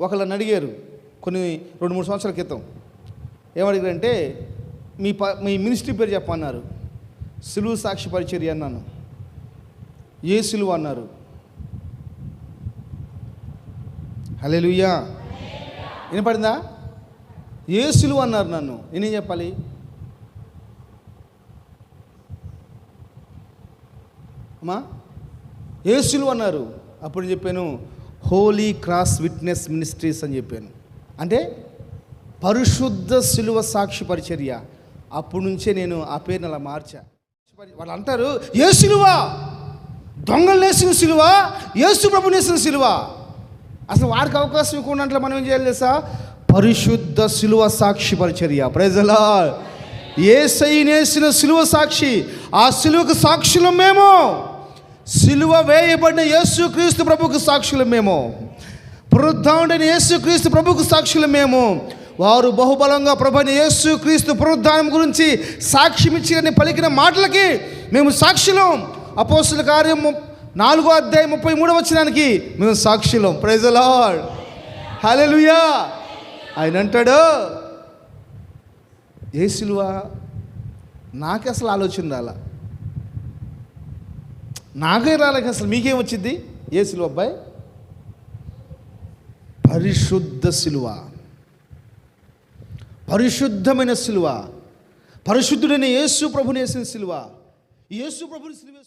ఒకళ్ళని అడిగారు కొన్ని రెండు మూడు సంవత్సరాల క్రితం. ఏమడిగారంటే మీ ప మీ మినిస్ట్రీ పేరు చెప్పన్నారు సిలువు సాక్షి పరిచర్య అన్నాను. ఏ సిలువ? అన్నారు. హల్లెలూయా. వినపడిందా? ఏ సిలువు? అన్నారు నన్ను. నేనేం చెప్పాలి? అమ్మా ఏ సులువు? అన్నారు. అప్పుడు చెప్పాను హోలీ క్రాస్ విట్నెస్ మినిస్ట్రీస్ అని చెప్పాను. అంటే పరిశుద్ధ సిలువ సాక్షి పరిచర్య. అప్పటి నుంచే నేను ఆ పేరుని అలా మార్చా. వాళ్ళు అంటారు ఏ సిలువ? దొంగలు నేసిన సిలువ? యేసు ప్రభు నేసిన సిలువ? అసలు వాడికి అవకాశం ఇవ్వకుండా మనం ఏం చేయాలి తెలుసా? పరిశుద్ధ సిలువ సాక్షి పరిచర్య. ప్రజలా ఏసై నేసిన సిలువ సాక్షి. ఆ సిలువకు సాక్షులం మేము. సిలువ వేయబడిన యేసు క్రీస్తు ప్రభుకు సాక్షులు మేము. పునరుద్ధానుడైన యేసు క్రీస్తు ప్రభుకు సాక్షులు మేము. వారు బహుబలంగా ప్రభుని యేసు క్రీస్తు పునరుద్ధానం గురించి సాక్ష్యం ఇచ్చి పలికిన మాటలకి మేము సాక్షులం. అపోస్తుల కార్యం నాలుగో అధ్యాయం ముప్పై మూడవ వచ్చినానికి మేము సాక్షులం. ప్రైజలాడ్ హల్లెలూయా ఆయన అంటాడు ఏ సిలువ? నాకే అసలు ఆలోచన రాలా. నాకే రాలేక అసలు మీకేం వచ్చింది? ఏ సిలువ అబ్బాయి? పరిశుద్ధ సిలువ. పరిశుద్ధమైన సిలువ. పరిశుద్ధుడైన యేసు ప్రభుని వేసిన సిలువ. యేసు ప్రభుని సిలువ